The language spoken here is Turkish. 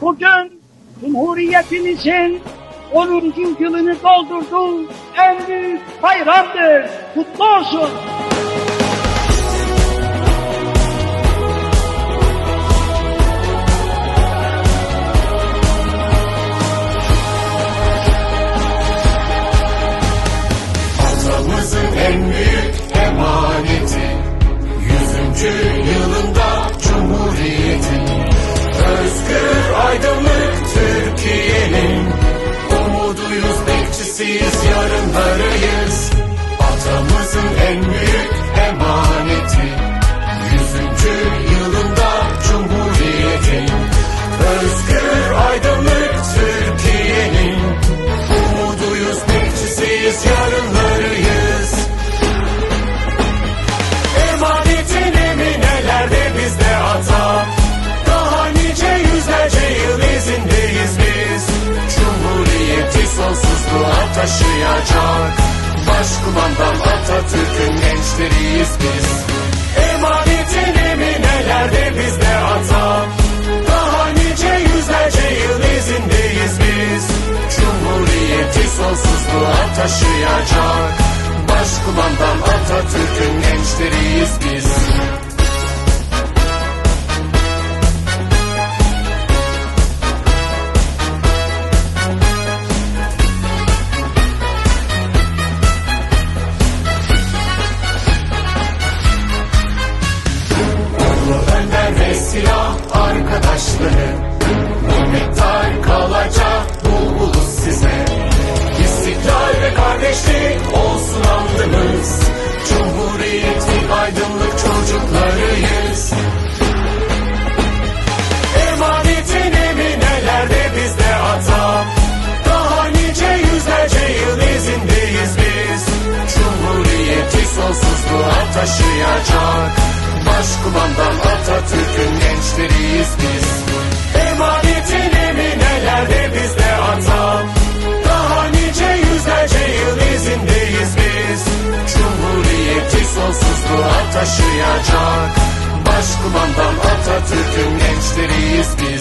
Bugün Cumhuriyetimizin 10. yılını doldurduğu en büyük bayramdır. Kutlu olsun. Bekçisiyiz, yarınlarıyız taşıyacak. Başkumandan Atatürk'ün gençleriyiz biz. Emanetin eminelerde bizde ata. Daha nice yüzlerce yıl izindeyiz biz. Cumhuriyeti sonsuzluğa taşıyacak. Arkadaşları. Minnettar kalacak bu ulus size. İstiklal ve kardeşlik olsun andımız. Cumhuriyetin aydınlık çocuklarıyız. Emanetin eminelerde bizde ata? Daha nice yüzlerce yıl izindeyiz biz. Cumhuriyeti sonsuzluğa taşıyacak Başkumandan Atatürk'ün gençleriyiz biz. Emanetin eminelerde bizde ata Daha nice yüzlerce yıl izindeyiz biz. Cumhuriyeti sonsuzluğa taşıyacak. Başkumandan Atatürk'ün gençleriyiz biz